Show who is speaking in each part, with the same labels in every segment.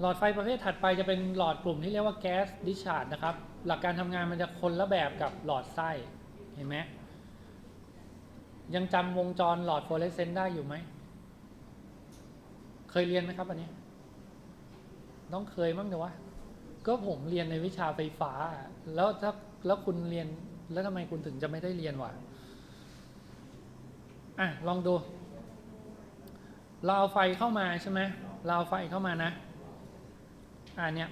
Speaker 1: หลอดไฟประเภทถัดไปจะเป็นหลอดกลุ่มที่เรียกว่าแก๊สดิชาร์ดนะครับ หลักการทำงานมันจะคนละแบบกับหลอดไส้เห็นไหมยังจำวงจรหลอดฟลูออเรสเซนต์ได้อยู่ไหม เคยเรียนไหมครับอันนี้ ต้องเคยมั้งเดี๋ยววะก็ผมเรียนในวิชาไฟฟ้า แล้วถ้าแล้วคุณเรียนแล้วทำไมคุณถึงจะไม่ได้เรียนวะอะลองดู เราเอาไฟเข้ามาใช่ไหมเราเอาไฟเข้ามานะ อ่าเนี่ย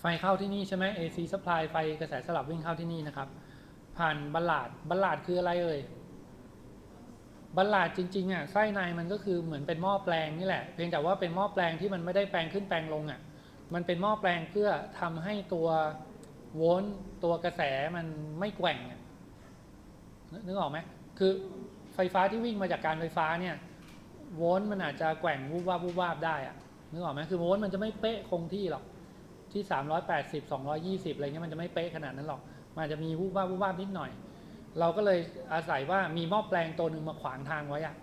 Speaker 1: ไฟเข้าที่นี่ใช่ไหม AC supply ไฟกระแสสลับวิ่งเข้าที่นี่นะครับ ผ่านบัลลาดบัลลาดคืออะไรเอ่ยบัลลาดจริงๆอะไส้ในมันก็คือเหมือนเป็นหม้อแปลงนี่แหละ เพียงแต่ว่าเป็นหม้อแปลงที่มันไม่ได้แปลงขึ้นแปลงลงอะมันเป็นหม้อแปลงเพื่อทำให้ตัวโวลต์ตัวกระแสมันไม่แกว่งนึกออกไหมคือไฟฟ้าที่วิ่งมาจากการไฟฟ้าเนี่ยโวลต์มันอาจจะแกว่งวูบวาบวูบวาบได้อะ นึกออกไหมคือโวลต์มันจะไม่เป๊ะคงที่หรอก ที่ 380 220 อะไรเงี้ยมันจะไม่เป๊ะขนาดนั้นหรอก มันจะมีวูบวาบวูบวาบนิดหน่อย เราก็เลยอาศัยว่ามีหม้อแปลงตัวหนึ่งมาขวางทางไว้อะ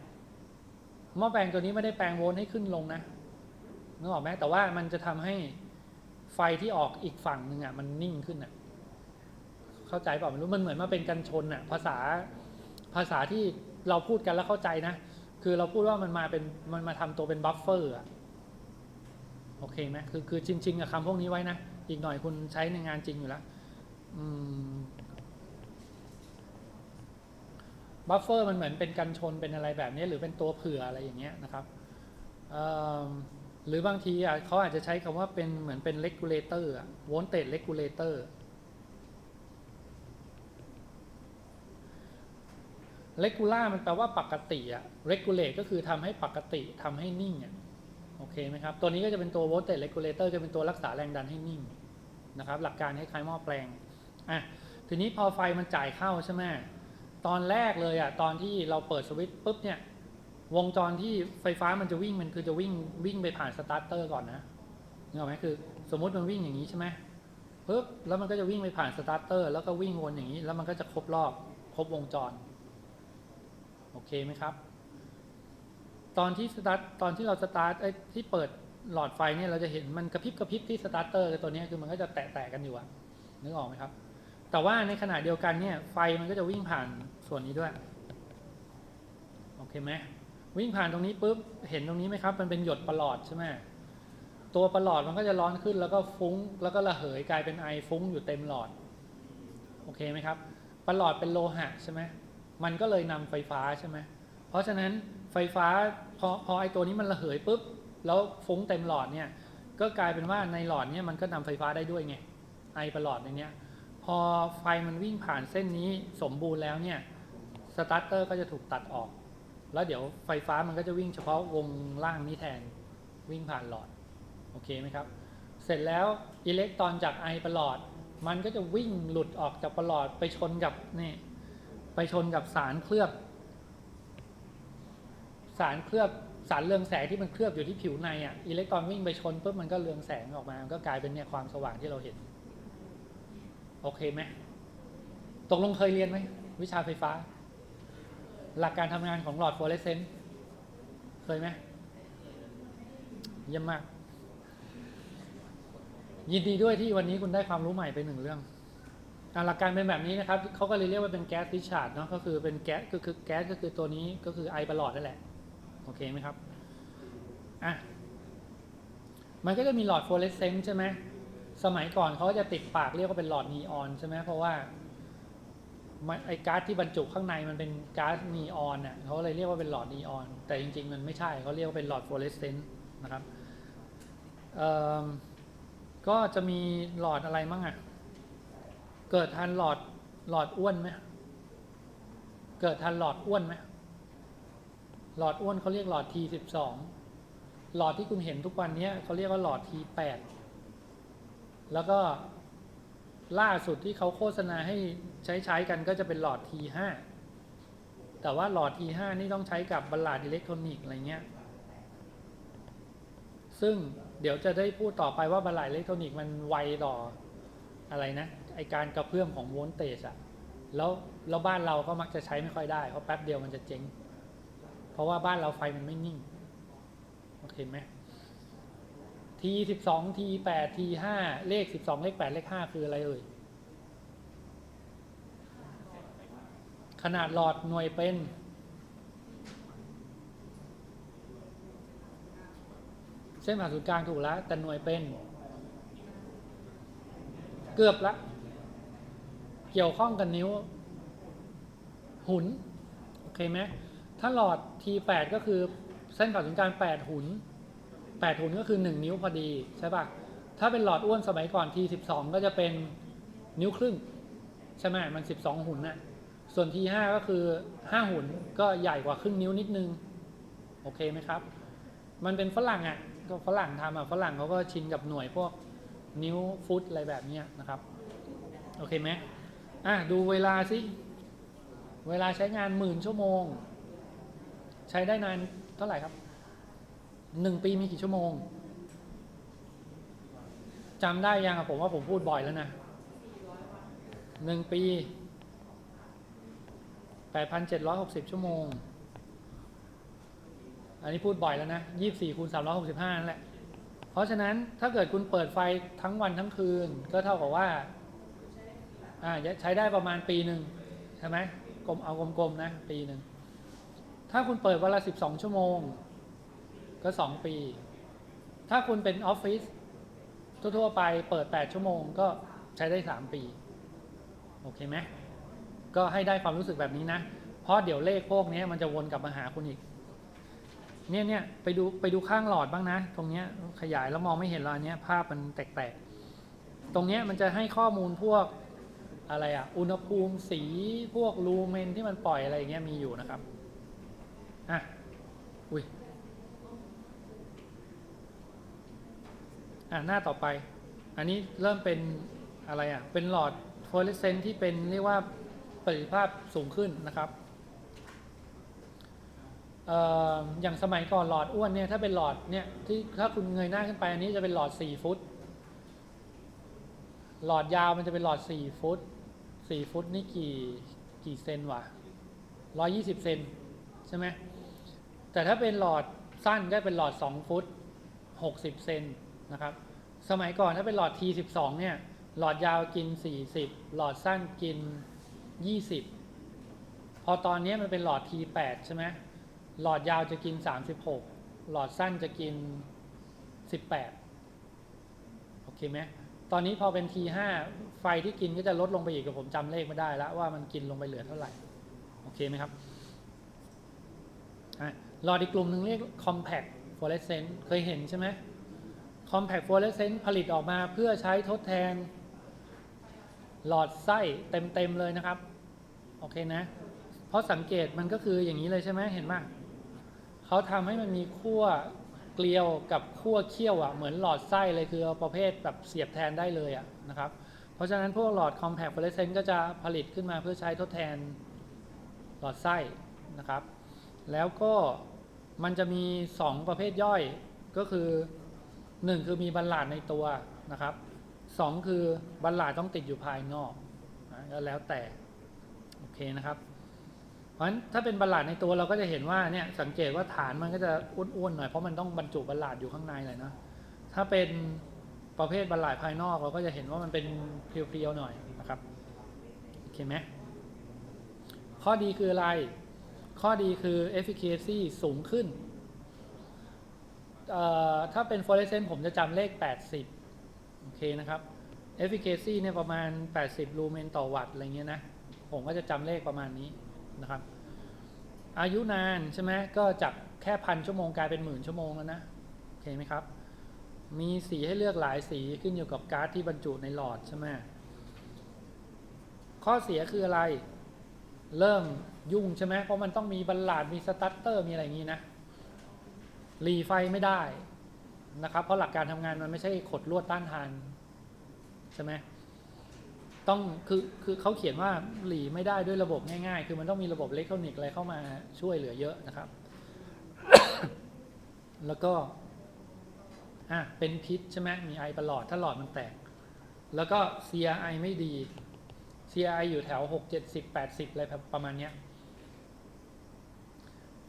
Speaker 1: หม้อแปลงตัวนี้ไม่ได้แปลงโวลต์ให้ขึ้นลงนะนึกออกไหมแต่ว่ามันจะทำให้ไฟที่ออกอีกฝั่งหนึ่งอะมันนิ่งขึ้นอะ เข้าใจเปล่าไม่รู้มันเหมือนมาเป็นกันชนอะ ภาษาภาษาที่เราพูดกันแล้วเข้าใจนะ คือเราพูดว่ามันมาเป็นมันมาทำตัวเป็นบัฟเฟอร์อะ โอเคไหมคือคือจริงๆอะคำพวกนี้ไว้นะ อีกหน่อยคุณใช้ในงานจริงอยู่แล้วอืมบัฟเฟอร์มันเหมือนเป็นกันชนเป็นอะไรแบบนี้ หรือเป็นตัวเผื่ออะไรอย่างเงี้ยนะครับหรือบางทีอะเขาอาจจะใช้คำว่าเป็นเหมือนเป็นเลกูลเลเตอร์อะโวลเตจเลกูลเลเตอร์เลกูล่ามันแปลว่าปกติอะเรกูเลตก็คือทำให้ปกติทำให้นิ่งอะ โอเคไหมครับ ตัวนี้ก็จะเป็นตัว voltage regulator จะเป็นตัวรักษาแรงดันให้นิ่งนะครับ หลักการคล้ายๆหม้อแปลงอะทีนี้พอไฟมันจ่ายเข้าใช่ไหมตอนแรกเลยอะตอนที่เราเปิดสวิตช์ปุ๊บเนี่ยวงจรที่ไฟฟ้ามันจะวิ่งมันคือจะวิ่งวิ่งไปผ่านสตาร์เตอร์ก่อนนะนึกออกไหมคือ สมมุติมันวิ่งอย่างนี้ใช่ไหมปุ๊บแล้วมันก็จะวิ่งไปผ่านสตาร์เตอร์แล้วก็วิ่งวนอย่างนี้ แล้วมันก็จะครบรอบครบวงจร โอเคไหมครับ ตอนที่สตาร์ทตอนที่เราสตาร์ทไอ้ที่เปิดหลอดไฟเนี่ยเราจะเห็นมันกระพริบกระพริบที่สตาร์เตอร์ตัวนี้คือมันก็จะแตะๆกันอยู่อะนึกออกไหมครับ แต่ว่าในขณะเดียวกันเนี่ยไฟมันก็จะวิ่งผ่านส่วนนี้ด้วยโอเคไหมวิ่งผ่านตรงนี้ปุ๊บเห็นตรงนี้ไหมครับ มันเป็นหยดประหลอดใช่ไหมตัวประหลอดมันก็จะร้อนขึ้นแล้วก็ฟุ้ง แล้วก็ระเหยกลายเป็นไอฟุ้งอยู่เต็มหลอดโอเคไหมครับประหลอดเป็นโลหะใช่ไหมมันก็เลยนำไฟฟ้าใช่ไหมเพราะฉะนั้น ไฟฟ้าพอพอไอตัวนี้มันระเหยปุ๊บแล้วฟุ้งเต็มหลอดเนี่ยก็กลายเป็นว่าในหลอดเนี่ยมันก็นำไฟฟ้าได้ด้วยไงไอประหลอดในเนี้ยพอไฟมันวิ่งผ่านเส้นนี้สมบูรณ์แล้วเนี่ยสตาร์เตอร์ก็จะถูกตัดออก แล้วเดี๋ยวไฟฟ้ามันก็จะวิ่งเฉพาะวงล่างนี้แทนวิ่งผ่านหลอดโอเคไหมครับ เสร็จแล้วอิเล็กตรอนจากไอประหลอด มันก็จะวิ่งหลุดออกจากประหลอดไปชนกับนี่ไปชนกับสารเคลือบ สารเคลือบสารเรืองแสงที่มันเคลือบอยู่ที่ผิวในอะอิเล็กตรอนวิ่งไปชนปุ๊บมันก็เรืองแสงออกมา มันก็กลายเป็นเนี่ยความสว่างที่เราเห็น โอเคไหมตกลงเคยเรียนไหมวิชาไฟฟ้า หลักการทำงานของหลอดฟลูออเรสเซนต์เคยไหมเยี่ยมมาก ยินดีด้วยที่วันนี้คุณได้ความรู้ใหม่ไปหนึ่งเรื่องอหลักการเป็นแบบนี้นะครับเขาก็เลยเรียกว่าเป็นแก๊สดิชาร์ดเนาะก็คือเป็นแก๊สก็คือแก๊สก็คือตัวนี้ก็คือไอประหลอดนั่นแหละ โอเคไหมครับอะมันก็จะมีหลอดฟลูออเรสเซนต์ใช่ไหมสมัยก่อนเขาจะติดปากเรียกว่าเป็นหลอดนีออนใช่ไหมเพราะว่าไอ้ก๊าซที่บรรจุข้างในมันเป็นก๊าซนีออนอะเขาเลยเรียกว่าเป็นหลอดนีออน แต่จริง ๆ มันไม่ใช่เขาเรียกว่าเป็นหลอดฟลูออเรสเซนต์นะครับเอ่อก็จะมีหลอดอะไรมั่งอะ เกิดทันหลอดหลอดอ้วนไหมเกิดทันหลอดอ้วนไหม หลอดอ้วนเขาเรียกหลอด T12 หลอดที่คุณเห็นทุกวันนี้เขาเรียกว่าหลอด T8 แล้วก็ล่าสุดที่เขาโฆษณาให้ใช้ใช้กันก็จะเป็นหลอด T5 แต่ว่าหลอด T5 นี่ต้องใช้กับบัลลาดอิเล็กทรอนิกส์อะไรเงี้ย ซึ่งเดี๋ยวจะได้พูดต่อไปว่าบัลลาดอิเล็กทรอนิกส์มันไวต่ออะไรนะไอการกระเพื่อมของโวลต์เตจอะแล้วแล้วบ้านเราก็มักจะใช้ไม่ค่อยได้เพราะแป๊บเดียวมันจะเจ๊ง เพราะว่าบ้านเราไฟมันไม่นิ่ง โอเคไหม T สิบสอง T แปด T ห้าเลขสิบสองเลขแปดเลขห้าคืออะไรเอ่ย ขนาดหลอดหน่วยเป็น เส้นผ่านศูนย์กลางถูกแล้ว แต่หน่วยเป็น เกือบละ เกี่ยวข้องกับนิ้ว หุน โอเคไหม ถ้าหลอด T8 ก็คือเส้นผ่าศูนย์กลาง8หุน8หุนก็คือ 1 นิ้วพอดีใช่ปะถ้าเป็นหลอดอ้วนสมัยก่อน T12 ก็จะเป็นนิ้วครึ่งใช่ไหมมัน 12 หุนน่ะ ส่วน T5 ก็คือ 5 หุนก็ใหญ่กว่าครึ่งนิ้วนิดนึง โอเคไหมครับ มันเป็นฝรั่งอะ ก็ฝรั่งทำอะ ฝรั่งเขาก็ชินกับหน่วยพวกนิ้วฟุตอะไรแบบนี้นะครับ โอเคไหมอะ ดูเวลาสิ เวลาใช้งานหมื่นชั่วโมง ใช้ได้นานเท่าไหร่ครับหนึ่งปีมีกี่ชั่วโมงจำได้ยังอะผมว่าผมพูดบ่อยแล้วนะหนึ่งปีแปดพันเจ็ดร้อยหกสิบชั่วโมง อันนี้พูดบ่อยแล้วนะยี่สี่คูณสามร้อยหกสิบห้านั่นแหละ เพราะฉะนั้นถ้าเกิดคุณเปิดไฟทั้งวันทั้งคืน ก็เท่ากับว่า อ่าใช้ได้ประมาณปีหนึ่งใช่ไหมกลมเอากลมๆนะ ปีหนึ่ง ถ้าคุณเปิดวันละสิบสองชั่วโมง ก็สองปี ถ้าคุณเป็นออฟฟิศทั่วๆไปเปิด8ชั่วโมงก็ใช้ได้3ปี โอเคไหมก็ให้ได้ความรู้สึกแบบนี้นะ เพราะเดี๋ยวเลขพวกนี้มันจะวนกลับมาหาคุณอีก เนี่ยเนี่ยไปดูไปดูข้างหลอดบ้างนะ ตรงเนี้ยขยายแล้วมองไม่เห็นแล้วอันเนี้ยภาพมันแตกๆ ตรงเนี้ยมันจะให้ข้อมูลพวกอะไรอะอุณหภูมิสีพวกลูเมนที่มันปล่อยอะไรอย่างเงี้ยมีอยู่นะครับ อะ อุ้ย อะ หน้าต่อไป อันนี้เริ่มเป็นอะไรอะ เป็นหลอดฟลูออเรสเซนต์ที่เป็นเรียกว่าประสิทธิภาพสูงขึ้นนะครับเอ่ออย่างสมัยก่อนหลอดอ้วนเนี่ยถ้าเป็นหลอดเนี่ยที่ถ้าคุณเงยหน้าขึ้นไปอันนี้จะเป็นหลอด 4 ฟุต หลอดยาวมันจะเป็นหลอด 4 ฟุต 4 ฟุตนี่กี่กี่เซนวะ120 เซนใช่ไหม แต่ถ้าเป็นหลอดสั้นก็เป็นหลอด 2 ฟุต 60 เซนนะครับ สมัยก่อนถ้าเป็นหลอด T12 เนี่ย หลอดยาวกิน 40 หลอดสั้นกิน 20 พอตอนนี้มันเป็นหลอด T8 ใช่ไหมหลอดยาวจะกิน 36 หลอดสั้นจะกิน 18 โอเคไหมตอนนี้พอเป็น T5 ไฟที่กินก็จะลดลงไปอีกกับผมจำเลขไม่ได้แล้วว่ามันกินลงไปเหลือเท่าไหร่ โอเคไหมครับ หลอดอีกกลุ่มหนึ่งเรียก compact fluorescent เคยเห็นใช่ไหม compact fluorescent ผลิตออกมาเพื่อใช้ทดแทน หลอดไส้เต็มๆเลยนะครับ โอเคนะ เพราะสังเกตมันก็คืออย่างนี้เลยใช่ไหมเห็นไหมเขาทำให้มันมีขั้วเกลียวกับขั้วเคี่ยวอะเหมือนหลอดไส้เลยคือประเภทแบบเสียบแทนได้เลยอะนะครับ เพราะฉะนั้นพวกหลอด compact fluorescent ก็จะผลิตขึ้นมาเพื่อใช้ทดแทนหลอดไส้นะครับ แล้วก็มันจะมี 2 ประเภทย่อยก็คือ 1 คือมีบัลลาดในตัวนะครับ 2 คือบัลลาดต้องติดอยู่ภายนอกนะก็แล้วแต่โอเคนะครับ เพราะฉะนั้นถ้าเป็นบัลลาดในตัวเราก็จะเห็นว่าเนี่ยสังเกตว่าฐานมันก็จะอ้วนๆหน่อยเพราะมันต้องบรรจุบัลลาดอยู่ข้างในเลยนะถ้าเป็นประเภทบัลลาดภายนอกเราก็จะเห็นว่ามันเป็นเพียวๆหน่อยนะครับโอเคไหมข้อดีคืออะไร ข้อดีคือ efficacy สูงขึ้น ถ้าเป็น fluorescent ผมจะจำเลข 80 โอเคนะครับ efficacy เนี่ยประมาณ 80 ลูเมนต่อวัตต์อะไรเงี้ยนะ ผมก็จะจำเลขประมาณนี้นะครับ อายุนานใช่ไหมก็จากแค่พันชั่วโมงกลายเป็นหมื่นชั่วโมงแล้วนะ โอเคไหมครับ มีสีให้เลือกหลายสีขึ้นอยู่กับการ์ดที่บรรจุในหลอดใช่ไหมข้อเสียคืออะไร เริ่ม ยุ่งใช่ไหมเพราะมันต้องมีบัลลาดมีสตาร์เตอร์มีอะไรอย่างนี้นะรีไฟไม่ได้นะครับ เพราะหลักการทำงานมันไม่ใช่ขดลวดต้านทานใช่ไหมต้องคือคือเขาเขียนว่าหลีไม่ได้ด้วยระบบง่ายๆ คือมันต้องมีระบบอิเล็กทรอนิกส์อะไรเข้ามาช่วยเหลือเยอะนะครับ แล้วก็อะเป็นพิษใช่ไหมมีไอประหลอดถ้าหลอดมันแตก แล้วก็ CRI ไม่ดี CRI อยู่แถว 6 70 80 อะไรประมาณเนี้ย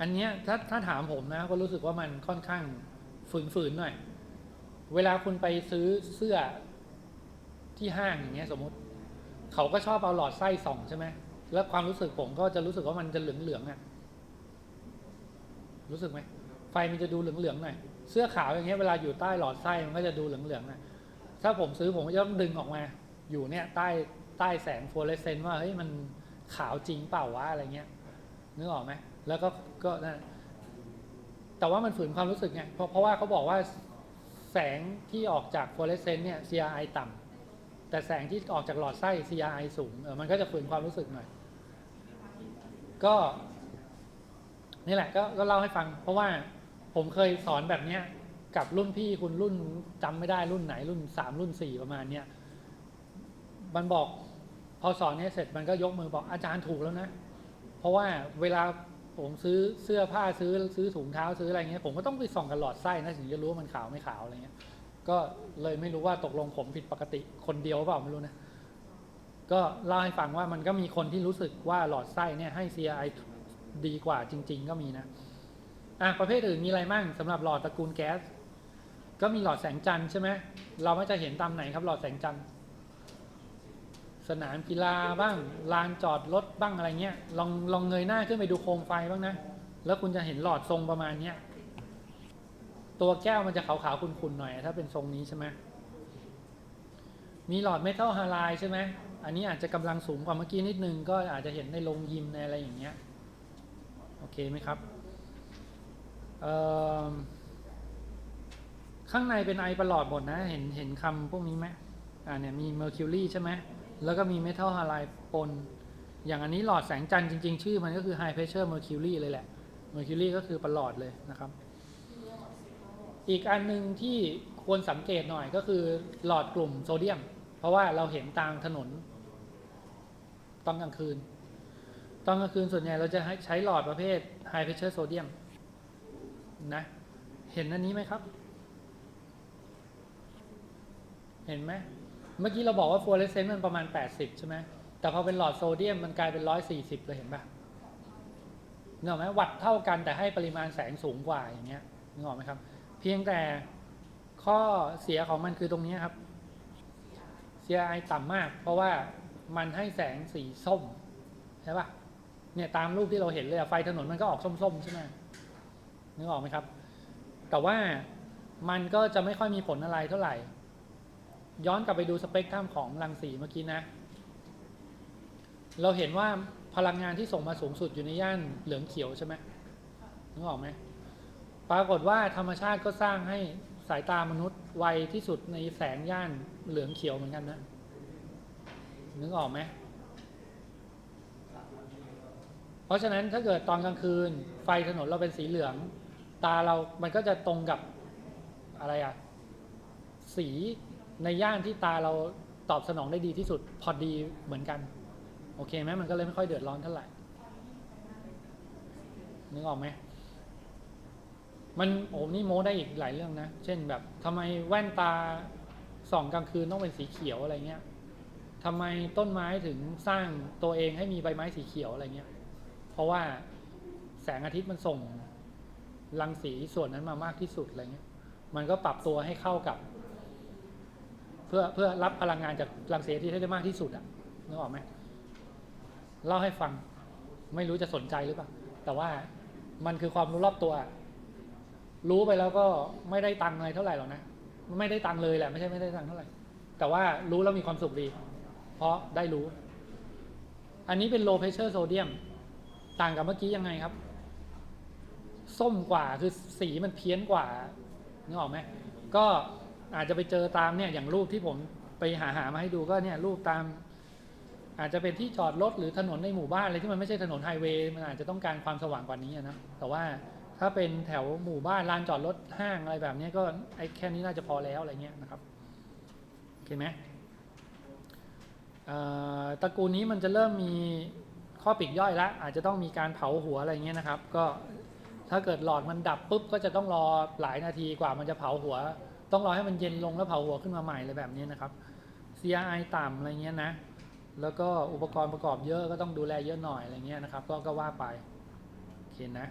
Speaker 1: อันเนี้ยถ้าถ้าถามผมนะก็รู้สึกว่ามันค่อนข้างฝืนๆหน่อย เวลาคุณไปซื้อเสื้อที่ห้างอย่างเงี้ยสมมติ เขาก็ชอบเอาหลอดไส้ส่องใช่ไหมแล้วความรู้สึกผมก็จะรู้สึกว่ามันจะเหลืองๆอะรู้สึกไหมไฟมันจะดูเหลืองๆหน่อยเสื้อขาวอย่างเงี้ยเวลาอยู่ใต้หลอดไส้มันก็จะดูเหลืองๆนะถ้าผมซื้อผมก็จะต้องดึงออกมา อยู่เนี่ยใต้ใต้แสงฟลูออเรสเซนต์ว่าเฮ้ยมันขาวจริงเปล่าวะอะไรเงี้ยนึกออกไหม แล้วก็ก็นั่นแต่ว่ามันฝืนความรู้สึกไงเพราะเพราะว่าเขาบอกว่าแสงที่ออกจากฟลูออเรสเซนต์เนี่ย CRI ต่ำแต่แสงที่ออกจากหลอดไส้ CRI สูงเออมันก็จะฝืนความรู้สึกหน่อย ก็นี่แหละก็ก็เล่าให้ฟัง เพราะว่าผมเคยสอนแบบเนี้ยกับรุ่นพี่คุณรุ่นจำไม่ได้รุ่นไหนรุ่นสามรุ่นสี่ประมาณเนี้ยมันบอกพอสอนเนี้ยเสร็จมันก็ยกมือบอกอาจารย์ถูกแล้วนะ เพราะว่าเวลา ผมซื้อเสื้อผ้าซื้อซื้อถุงเท้าซื้ออะไรเงี้ยผมก็ต้องไปส่องกับหลอดไส้นะถึงจะรู้ว่ามันขาวไม่ขาวอะไรเงี้ย ก็เลยไม่รู้ว่าตกลงผมผิดปกติคนเดียวเปล่าไม่รู้นะก็เล่าให้ฟังว่ามันก็มีคนที่รู้สึกว่าหลอดไส้เนี่ยให้ CRI ดีกว่าจริง ๆ ก็มีนะอะประเภทอื่นมีอะไรมั่งสำหรับหลอดตระกูลแก๊สก็มีหลอดแสงจันทร์ใช่ไหมเราไม่จะเห็นตามไหนครับหลอดแสงจันทร์ สนามกีฬาบ้างลานจอดรถบ้างอะไรเงี้ยลองลองเงยหน้าขึ้นไปดูโคมไฟบ้างนะ แล้วคุณจะเห็นหลอดทรงประมาณเนี้ยตัวแก้วมันจะขาวๆขุ่นๆหน่อย ถ้าเป็นทรงนี้ใช่ไหมมีหลอดเมทัลฮาไลด์ใช่ไหมอันนี้อาจจะกำลังสูงกว่าเมื่อกี้นิดนึง ก็อาจจะเห็นในโรงยิมในอะไรอย่างเงี้ยโอเคไหมครับข้างในเป็นไอประหลอดหมดนะ เห็นเห็นคำพวกนี้ไหมอ่าเนี่ยมีเมอร์คิวรีใช่ไหม แล้วก็มีเมทัลฮาไลด์ปน อย่างอันนี้หลอดแสงจันทร์จริง ๆ ชื่อมันก็คือ High Pressure Mercury เลยแหละ Mercury ก็คือประหลอดเลยนะครับ อีกอันหนึ่งที่ควรสังเกตหน่อยก็คือหลอดกลุ่มโซเดียม เพราะว่าเราเห็นตามถนนตอนกลางคืน ตอนกลางคืนส่วนใหญ่เราจะใช้หลอดประเภท High Pressure Sodium นะเห็นอันนี้ไหมครับ เห็นไหม เมื่อกี้เราบอกว่าฟลูออเรสเซนต์มันประมาณ 80 ใช่ไหมแต่พอเป็นหลอดโซเดียมมันกลายเป็น 140เลยเห็นปะนึกออกไหมวัดเท่ากันแต่ให้ปริมาณแสงสูงกว่าอย่างเงี้ยนึกออกไหมครับ เพียงแต่ข้อเสียของมันคือตรงนี้ครับ CRI ต่ำมาก เพราะว่ามันให้แสงสีส้มใช่ปะเนี่ยตามรูปที่เราเห็นเลยอะไฟถนนมันก็ออกส้มๆใช่ไหมนึกออกไหมครับ แต่ว่ามันก็จะไม่ค่อยมีผลอะไรเท่าไหร่ ย้อนกลับไปดูสเปกตรัมของรังสีเมื่อกี้นะ เราเห็นว่าพลังงานที่ส่งมาสูงสุดอยู่ในย่านเหลืองเขียวใช่ไหมนึกออกไหมปรากฏว่าธรรมชาติก็สร้างให้สายตามนุษย์ไวที่สุดในแสงย่านเหลืองเขียวเหมือนกันนะ นึกออกไหมเพราะฉะนั้นถ้าเกิดตอนกลางคืน ไฟถนนเราเป็นสีเหลือง ตาเรามันก็จะตรงกับอะไรอะสี ในย่านที่ตาเราตอบสนองได้ดีที่สุด พอดีเหมือนกัน โอเคไหมมันก็เลยไม่ค่อยเดือดร้อนเท่าไหร่นึกออกไหมมันโอ้นี่โม้ได้อีกหลายเรื่องนะ เช่นแบบทำไมแว่นตาส่องกลางคืนต้องเป็นสีเขียวอะไรเงี้ยทำไมต้นไม้ถึงสร้างตัวเองให้มีใบไม้สีเขียวอะไรเงี้ย เพราะว่าแสงอาทิตย์มันส่งรังสีส่วนนั้นมามากที่สุดอะไรเงี้ย มันก็ปรับตัวให้เข้ากับ เพื่อเพื่อรับพลังงานจากรังสีทิตย์ให้ได้มากที่สุดอะนึกออกไหมเล่าให้ฟังไม่รู้จะสนใจหรือเปล่าแต่ว่ามันคือความรู้รอบตัว รู้ไปแล้วก็ไม่ได้ตังค์อะไรเท่าไหร่หรอกนะไม่ได้ตังค์เลยแหละไม่ใช่ไม่ได้ตังค์เท่าไหร่ แต่ว่ารู้แล้วมีความสุขดี เพราะได้รู้ อันนี้เป็น low pressure sodium ต่างกับเมื่อกี้ยังไงครับ ส้มกว่าคือสีมันเพี้ยนกว่านึกออกไหมก็ อาจจะไปเจอตามเนี่ยอย่างรูปที่ผมไปหาหามาให้ดูก็เนี่ยรูปตาม อาจจะเป็นที่จอดรถหรือถนนในหมู่บ้านอะไรที่มันไม่ใช่ถนนไฮเวย์มันอาจจะต้องการความสว่างกว่านี้นะแต่ว่าถ้าเป็นแถวหมู่บ้านลานจอดรถห้างอะไรแบบนี้ก็ไอ้แค่นี้น่าจะพอแล้วอะไรเงี้ยนะครับโอเคไหมตระกูลนี้มันจะเริ่มมีข้อปลีกย่อยแล้วอาจจะต้องมีการเผาหัวอะไรเงี้ยนะครับ ก็ถ้าเกิดหลอดมันดับปุ๊บก็จะต้องรอหลายนาทีกว่ามันจะเผาหัว ต้องรอให้มันเย็นลงแล้วเผาหัวขึ้นมาใหม่เลยแบบนี้นะครับ CRI ต่ำอะไรเงี้ยนะ แล้วก็อุปกรณ์ประกอบเยอะก็ต้องดูแลเยอะหน่อยอะไรเงี้ยนะครับ ก็ก็ว่าไป โอเคนะ